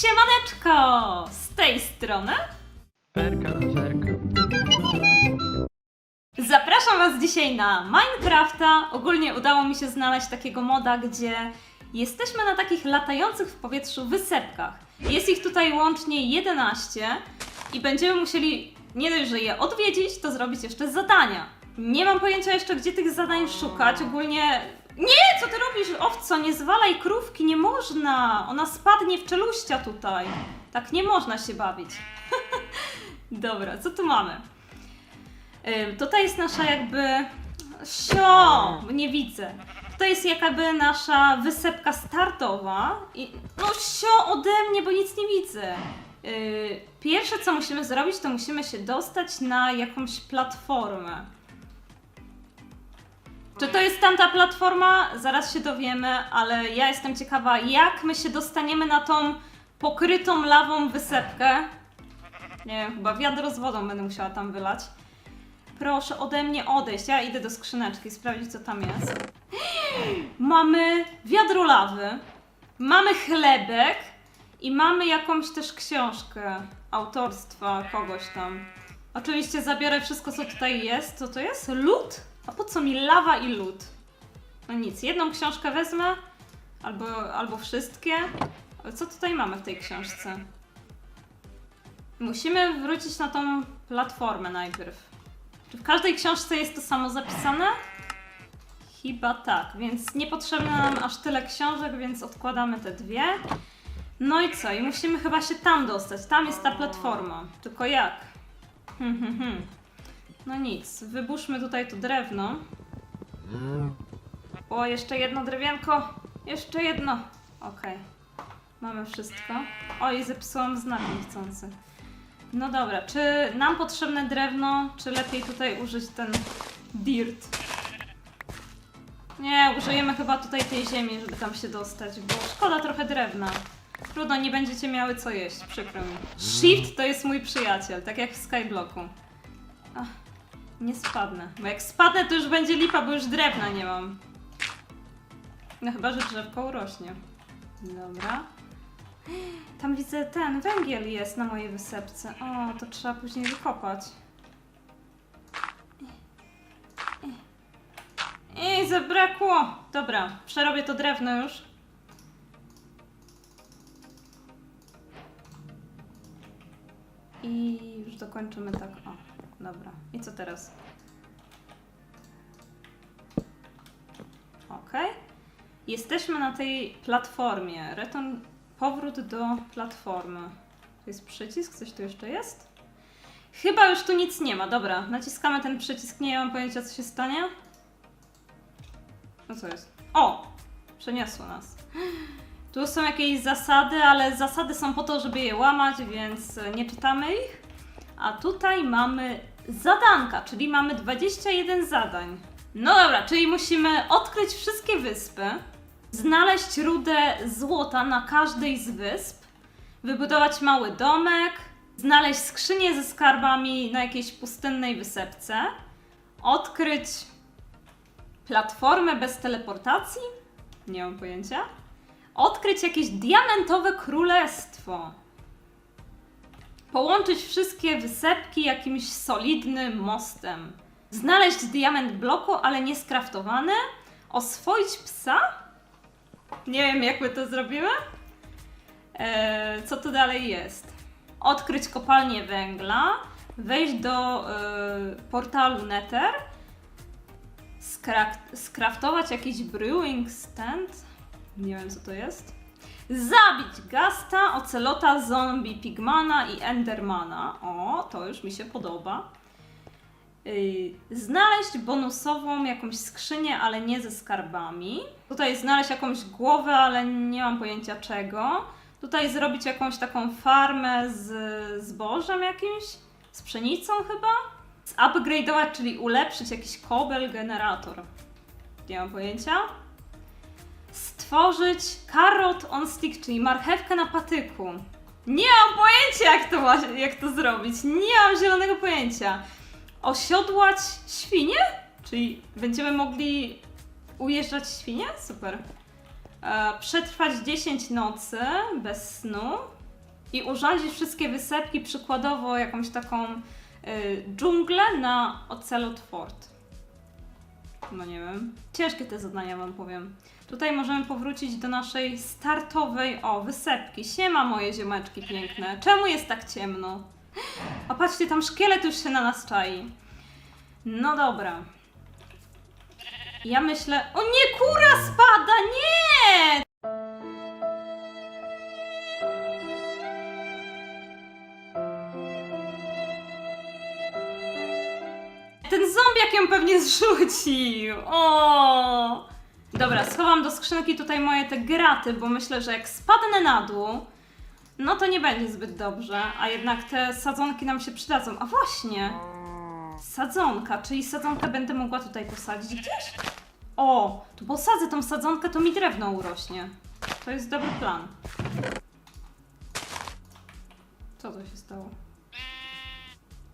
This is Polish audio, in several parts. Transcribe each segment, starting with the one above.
Siemaneczko! Z tej strony Zerka, zerka. zapraszam Was dzisiaj na Minecrafta. Ogólnie udało mi się znaleźć takiego moda, gdzie jesteśmy na takich latających w powietrzu wysepkach. Jest ich tutaj łącznie 11 i będziemy musieli nie dość, że je odwiedzić, to zrobić jeszcze zadania. Nie mam pojęcia jeszcze, gdzie tych zadań szukać. Ogólnie. Nie, co ty robisz, owco? Nie zwalaj krówki, nie można! Ona spadnie w czeluścia tutaj. Tak nie można się bawić. Dobra, co tu mamy? Ym, tutaj jest nasza jakby. Sio! Nie widzę. To jest jakby nasza wysepka startowa. I... No sio ode mnie, bo nic nie widzę. Yy, Pierwsze co musimy zrobić, to musimy się dostać na jakąś platformę. Czy to jest tamta platforma? Zaraz się dowiemy, ale ja jestem ciekawa, jak my się dostaniemy na tą pokrytą lawą wysepkę. Nie wiem, chyba wiadro z wodą będę musiała tam wylać. Proszę ode mnie odejść. Ja idę do skrzyneczki, sprawdzić co tam jest. Mamy wiadro lawy, mamy chlebek i mamy jakąś też książkę autorstwa kogoś tam. Oczywiście zabiorę wszystko co tutaj jest. Co to jest? Lód? A po co mi lawa i lód? No nic, jedną książkę wezmę albo, albo wszystkie. Ale co tutaj mamy w tej książce? Musimy wrócić na tą platformę najpierw. Czy w każdej książce jest to samo zapisane? Chyba tak, więc niepotrzebne nam aż tyle książek, więc odkładamy te dwie. No i co? I musimy chyba się tam dostać. Tam jest ta platforma. Tylko jak? Hmm, hmm, hmm. No nic, wyburzmy tutaj to drewno. O, jeszcze jedno drewienko. Jeszcze jedno. Okej. Mamy wszystko. Oj, zepsułam znak niechcący. No dobra, czy nam potrzebne drewno, czy lepiej tutaj użyć ten dirt? Nie, użyjemy chyba tutaj tej ziemi, żeby tam się dostać, bo szkoda trochę drewna. Trudno, nie będziecie miały co jeść, przykro mi. Shift to jest mój przyjaciel, tak jak w Skyblocku. Ach, nie spadnę, bo jak spadnę to już będzie lipa, bo już drewna nie mam. No chyba, że drzewko urośnie. Dobra. Tam widzę ten węgiel jest na mojej wysepce. O, to trzeba później wykopać. I zabrakło. Dobra, przerobię to drewno już. I już dokończymy tak. O, dobra. I co teraz? Okej. Jesteśmy na tej platformie. Return powrót do platformy. To jest przycisk? Coś tu jeszcze jest? Chyba już tu nic nie ma. Dobra, naciskamy ten przycisk. Nie mam pojęcia, co się stanie. No co jest? O! Przeniosło nas. Tu są jakieś zasady, ale zasady są po to, żeby je łamać, więc nie czytamy ich. A tutaj mamy zadanka, czyli mamy 21 zadań. No dobra, czyli musimy odkryć wszystkie wyspy, znaleźć rudę złota na każdej z wysp, wybudować mały domek, znaleźć skrzynię ze skarbami na jakiejś pustynnej wysepce, odkryć platformę bez teleportacji? Nie mam pojęcia. Odkryć jakieś diamentowe królestwo. Połączyć wszystkie wysepki jakimś solidnym mostem. Znaleźć diament bloku, ale nie skraftowany. Oswoić psa? Nie wiem, jak my to zrobimy. Eee, co tu dalej jest? Odkryć kopalnię węgla. Wejść do e, portalu Nether. Skra- skraftować jakiś brewing stand. Nie wiem, co to jest. Zabić Gasta, Ocelota, Zombie, Pigmana i Endermana. O, to już mi się podoba. Yy, znaleźć bonusową jakąś skrzynię, ale nie ze skarbami. Tutaj znaleźć jakąś głowę, ale nie mam pojęcia czego. Tutaj zrobić jakąś taką farmę z zbożem jakimś, z pszenicą chyba. Upgrade'ować, czyli ulepszyć jakiś kobel generator. Nie mam pojęcia stworzyć carrot on stick, czyli marchewkę na patyku. Nie mam pojęcia, jak to, jak to zrobić. Nie mam zielonego pojęcia. Osiodłać świnie? Czyli będziemy mogli ujeżdżać świnie? Super. E, przetrwać 10 nocy bez snu. i urządzić wszystkie wysepki, przykładowo jakąś taką y, dżunglę na Ocelot Fort. No nie wiem. Ciężkie te zadania wam powiem. Tutaj możemy powrócić do naszej startowej, o, wysepki. Siema moje ziomeczki piękne. Czemu jest tak ciemno? A patrzcie, tam szkielet już się na nas czai. No dobra. Ja myślę... O nie, kura spada! Nie! Ją pewnie zrzucił. O! Dobra, schowam do skrzynki tutaj moje te graty, bo myślę, że jak spadnę na dół, no to nie będzie zbyt dobrze, a jednak te sadzonki nam się przydadzą. A właśnie! Sadzonka, czyli sadzonkę będę mogła tutaj posadzić gdzieś? O, tu posadzę tą sadzonkę, to mi drewno urośnie. To jest dobry plan. Co to się stało?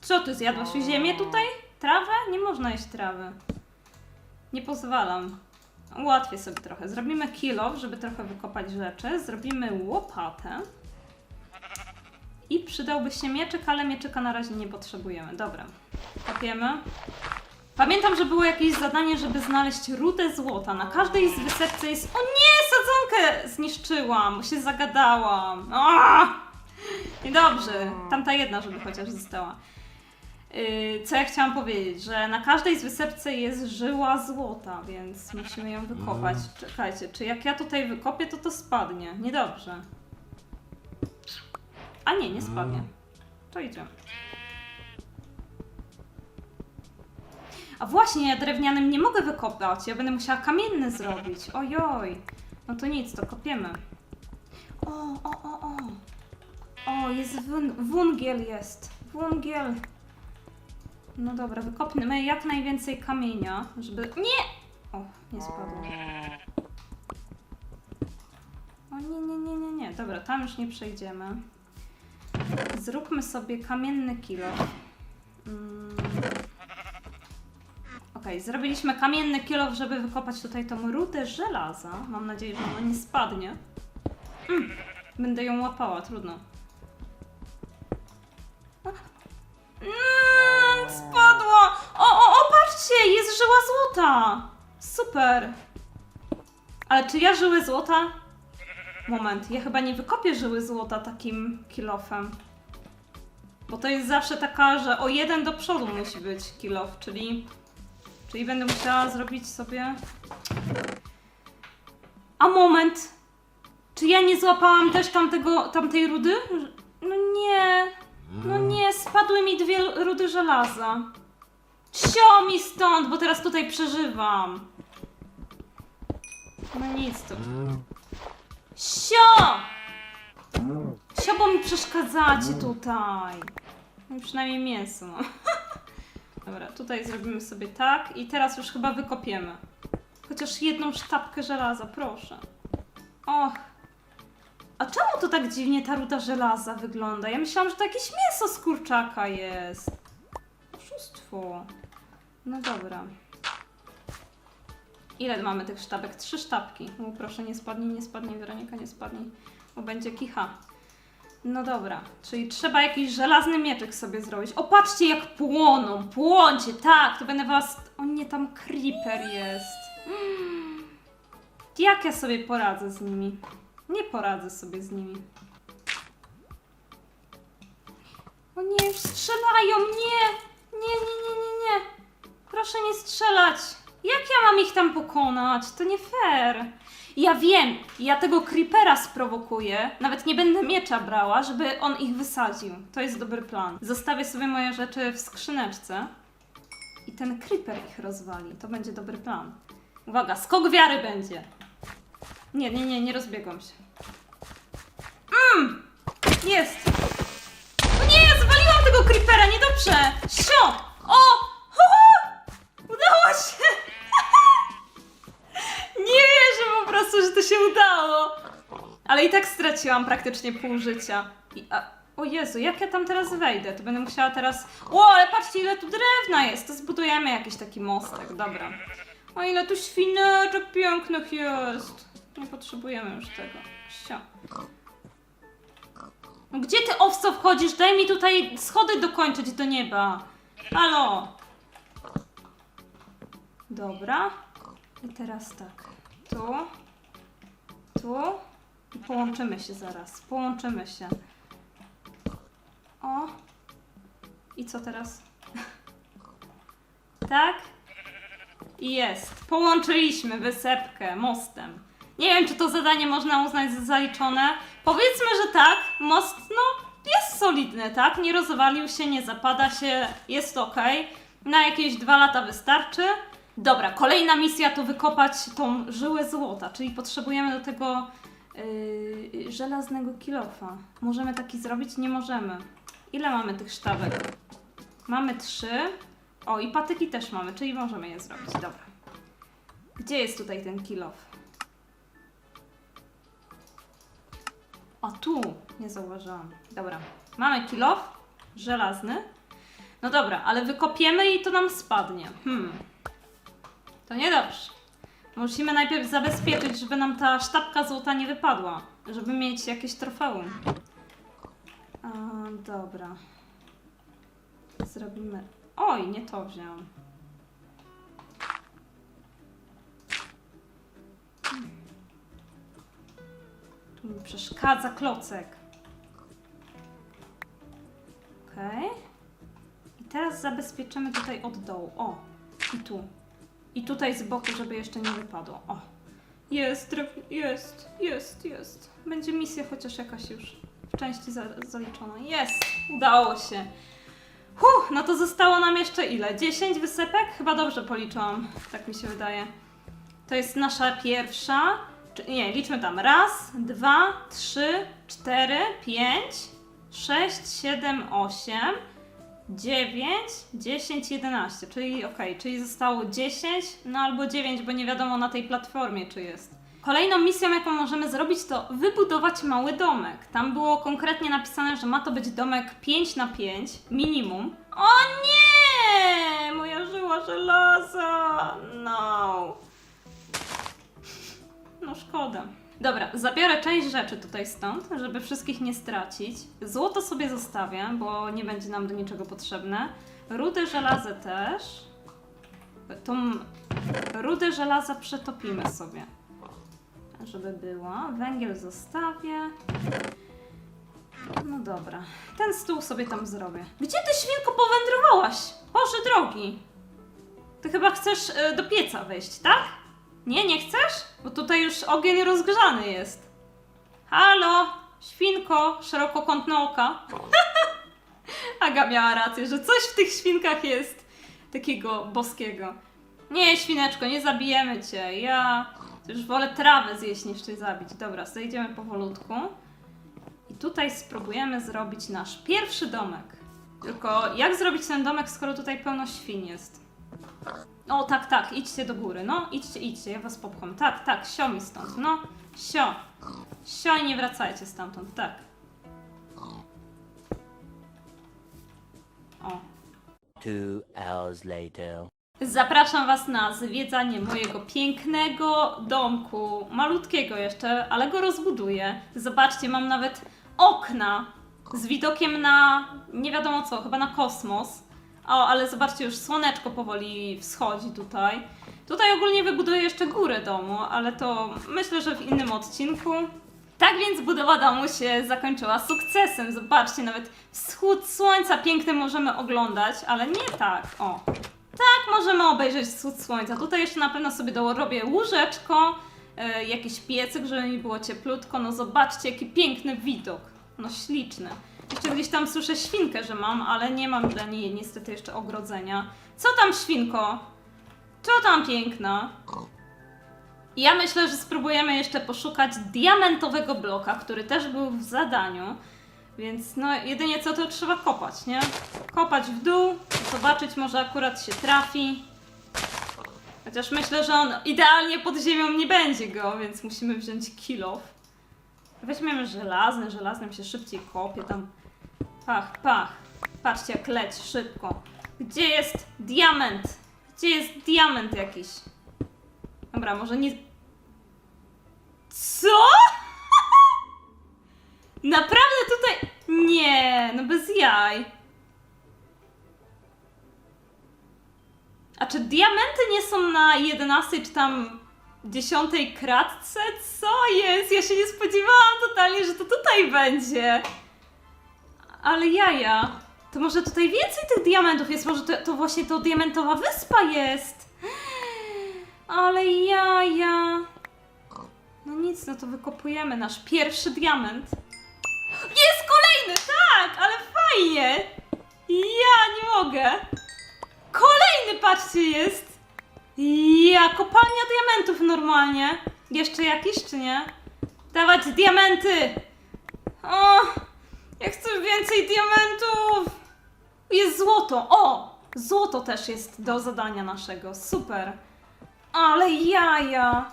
Co ty zjadłaś ziemię tutaj? Trawę? Nie można jeść trawy. Nie pozwalam. Ułatwię sobie trochę. Zrobimy kilo, żeby trochę wykopać rzeczy. Zrobimy łopatę. I przydałby się mieczyk, ale mieczyka na razie nie potrzebujemy. Dobra. Kopiemy. Pamiętam, że było jakieś zadanie, żeby znaleźć rudę złota. Na każdej z wysepce jest... O nie! Sadzonkę zniszczyłam! Się zagadałam. Aaaa! Niedobrze. Tamta jedna, żeby chociaż została. Yy, co ja chciałam powiedzieć, że na każdej z wysepce jest żyła złota, więc musimy ją wykopać. Czekajcie, czy jak ja tutaj wykopię, to to spadnie? Niedobrze. A nie, nie spadnie. To idziemy. A właśnie, ja drewnianym nie mogę wykopać. Ja będę musiała kamienny zrobić. Ojoj. No to nic, to kopiemy. O, o, o, o. O, jest wun wungiel jest. Wungiel. No dobra, wykopnijmy jak najwięcej kamienia, żeby... Nie! O, nie spadło. O nie, nie, nie, nie, nie. Dobra, tam już nie przejdziemy. Zróbmy sobie kamienny kilo. Mm. Okej, zrobiliśmy kamienny kilo, żeby wykopać tutaj tą rudę żelaza. Mam nadzieję, że ona nie spadnie. Mm. Będę ją łapała, trudno. Złota! Super! Ale czy ja żyły złota? Moment, ja chyba nie wykopię żyły złota takim kilofem. Bo to jest zawsze taka, że o jeden do przodu musi być kilof, czyli... Czyli będę musiała zrobić sobie... A moment! Czy ja nie złapałam też tamtego, tamtej rudy? No nie... No nie, spadły mi dwie rudy żelaza. Sio mi stąd, bo teraz tutaj przeżywam. No nic to. Sio! Sio, bo mi przeszkadzacie tutaj. No przynajmniej mięso. mam. Dobra, tutaj zrobimy sobie tak i teraz już chyba wykopiemy. Chociaż jedną sztabkę żelaza, proszę. Och. A czemu to tak dziwnie ta ruda żelaza wygląda? Ja myślałam, że to jakieś mięso z kurczaka jest. Oszustwo. No dobra. Ile mamy tych sztabek? Trzy sztabki. O, proszę, nie spadnij, nie spadnij, Weronika, nie spadnij, bo będzie kicha. No dobra, czyli trzeba jakiś żelazny mieczek sobie zrobić. O, patrzcie jak płoną, płoncie, tak, to będę was... O nie, tam creeper jest. Jak ja sobie poradzę z nimi? Nie poradzę sobie z nimi. O nie, strzelają, nie! Nie, nie, nie, nie, nie. Proszę nie strzelać. Jak ja mam ich tam pokonać? To nie fair. Ja wiem, ja tego creepera sprowokuję. Nawet nie będę miecza brała, żeby on ich wysadził. To jest dobry plan. Zostawię sobie moje rzeczy w skrzyneczce. I ten creeper ich rozwali. To będzie dobry plan. Uwaga, skok wiary będzie. Nie, nie, nie, nie rozbiegłam się. Mmm! Jest! O nie, zwaliłam tego creepera, niedobrze! Sio! O! Się udało! Ale i tak straciłam praktycznie pół życia. I, a, o Jezu, jak ja tam teraz wejdę? To będę musiała teraz... O, ale patrzcie ile tu drewna jest! To zbudujemy jakiś taki mostek, dobra. O ile tu świneczek pięknych jest! Nie potrzebujemy już tego. Sio. No gdzie ty owco wchodzisz? Daj mi tutaj schody dokończyć do nieba. Halo. Dobra. I teraz tak. Tu. Tu. Połączymy się zaraz. Połączymy się. O. I co teraz? tak? I jest. Połączyliśmy wysepkę mostem. Nie wiem, czy to zadanie można uznać za zaliczone. Powiedzmy, że tak. Most, no, jest solidny, tak? Nie rozwalił się, nie zapada się, jest ok. Na jakieś dwa lata wystarczy. Dobra, kolejna misja to wykopać tą żyłę złota, czyli potrzebujemy do tego yy, żelaznego kilofa. Możemy taki zrobić? Nie możemy. Ile mamy tych sztabek? Mamy trzy. O, i patyki też mamy, czyli możemy je zrobić. Dobra. Gdzie jest tutaj ten kilof? A tu, nie zauważyłam. Dobra, mamy kilof żelazny. No dobra, ale wykopiemy i to nam spadnie. Hmm. To niedobrze. Musimy najpierw zabezpieczyć, żeby nam ta sztabka złota nie wypadła. Żeby mieć jakieś trofeum. A, dobra. Zrobimy... Oj, nie to wziąłem. Tu mi przeszkadza klocek. Okej. I teraz zabezpieczymy tutaj od dołu. O, i tu. I tutaj z boku, żeby jeszcze nie wypadło. O. Jest, jest, jest, jest. Będzie misja chociaż jakaś już w części za zaliczona. Jest! Udało się. Huh, no to zostało nam jeszcze ile? 10 wysepek? Chyba dobrze policzyłam, tak mi się wydaje. To jest nasza pierwsza. Nie, liczmy tam. Raz, dwa, trzy, cztery, pięć, sześć, siedem, osiem, dziewięć, dziesięć, jedenaście. Czyli okej, czyli zostało 10, no albo 9, bo nie wiadomo na tej platformie czy jest. Kolejną misją, jaką możemy zrobić, to wybudować mały domek. Tam było konkretnie napisane, że ma to być domek 5 na 5 minimum. O nie! Moja żyła żelaza! No. No szkoda. Dobra, zabiorę część rzeczy tutaj stąd, żeby wszystkich nie stracić. Złoto sobie zostawię, bo nie będzie nam do niczego potrzebne. Rudę żelaza też. Tą rudę żelaza przetopimy sobie. Żeby była. Węgiel zostawię. No dobra. Ten stół sobie tam zrobię. Gdzie ty świnko powędrowałaś? Boże drogi. Ty chyba chcesz y, do pieca wejść, tak? Nie, nie chcesz? Bo tutaj już ogień rozgrzany jest. Halo, świnko, szerokokątne oka. Aga miała rację, że coś w tych świnkach jest takiego boskiego. Nie, świneczko, nie zabijemy cię. Ja już wolę trawę zjeść niż cię zabić. Dobra, zejdziemy powolutku. I tutaj spróbujemy zrobić nasz pierwszy domek. Tylko jak zrobić ten domek, skoro tutaj pełno świn jest? O, tak, tak, idźcie do góry. No, idźcie, idźcie, ja was popcham. Tak, tak, sio mi stąd. No, sio. Sio i nie wracajcie stamtąd, tak. O. Two hours later. Zapraszam Was na zwiedzanie mojego pięknego domku, malutkiego jeszcze, ale go rozbuduję. Zobaczcie, mam nawet okna z widokiem na nie wiadomo co, chyba na kosmos. O, ale zobaczcie, już słoneczko powoli wschodzi tutaj. Tutaj ogólnie wybuduję jeszcze górę domu, ale to myślę, że w innym odcinku. Tak więc budowa domu się zakończyła sukcesem. Zobaczcie, nawet wschód słońca piękny możemy oglądać, ale nie tak. O, tak, możemy obejrzeć wschód słońca. Tutaj jeszcze na pewno sobie dorobię łóżeczko, e, jakiś piecyk, żeby mi było cieplutko. No zobaczcie, jaki piękny widok. No śliczny. Jeszcze gdzieś tam słyszę świnkę, że mam, ale nie mam dla niej niestety jeszcze ogrodzenia. Co tam świnko? Co tam piękna? Ja myślę, że spróbujemy jeszcze poszukać diamentowego bloka, który też był w zadaniu. Więc no jedynie co to trzeba kopać, nie? Kopać w dół, zobaczyć może akurat się trafi. Chociaż myślę, że on idealnie pod ziemią nie będzie go, więc musimy wziąć kilof. Weźmiemy żelazny, żelaznym się szybciej kopie tam. Pach, pach. Patrzcie jak leci szybko. Gdzie jest diament? Gdzie jest diament jakiś? Dobra, może nie... Co? Naprawdę tutaj... Nie, no bez jaj. A czy diamenty nie są na 11 czy tam 10 kratce? Co jest? Ja się nie spodziewałam totalnie, że to tutaj będzie. Ale jaja. To może tutaj więcej tych diamentów jest, może to, to właśnie to diamentowa wyspa jest. Ale jaja. No nic, no to wykopujemy nasz pierwszy diament. Jest kolejny, tak, ale fajnie. Ja nie mogę. Kolejny, patrzcie, jest. Ja, kopalnia diamentów normalnie. Jeszcze jakiś, czy nie? Dawać diamenty. O, ja chcę więcej diamentów. Jest złoto. O, złoto też jest do zadania naszego. Super. Ale jaja.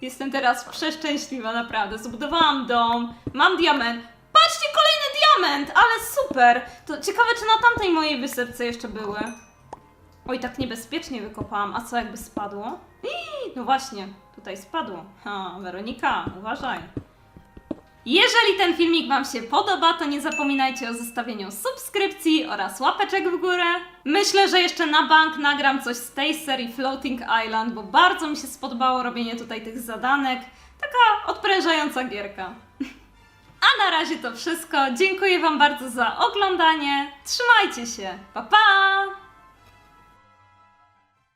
Jestem teraz przeszczęśliwa, naprawdę. Zbudowałam dom, mam diament. Patrzcie, kolejny diament! Ale super! To ciekawe, czy na tamtej mojej wysepce jeszcze były. Oj, tak niebezpiecznie wykopałam. A co jakby spadło? Ii, No właśnie, tutaj spadło. Ha, Weronika, uważaj. Jeżeli ten filmik Wam się podoba, to nie zapominajcie o zostawieniu subskrypcji oraz łapeczek w górę. Myślę, że jeszcze na bank nagram coś z tej serii Floating Island, bo bardzo mi się spodobało robienie tutaj tych zadanek. Taka odprężająca gierka. A na razie to wszystko. Dziękuję Wam bardzo za oglądanie. Trzymajcie się. Pa pa!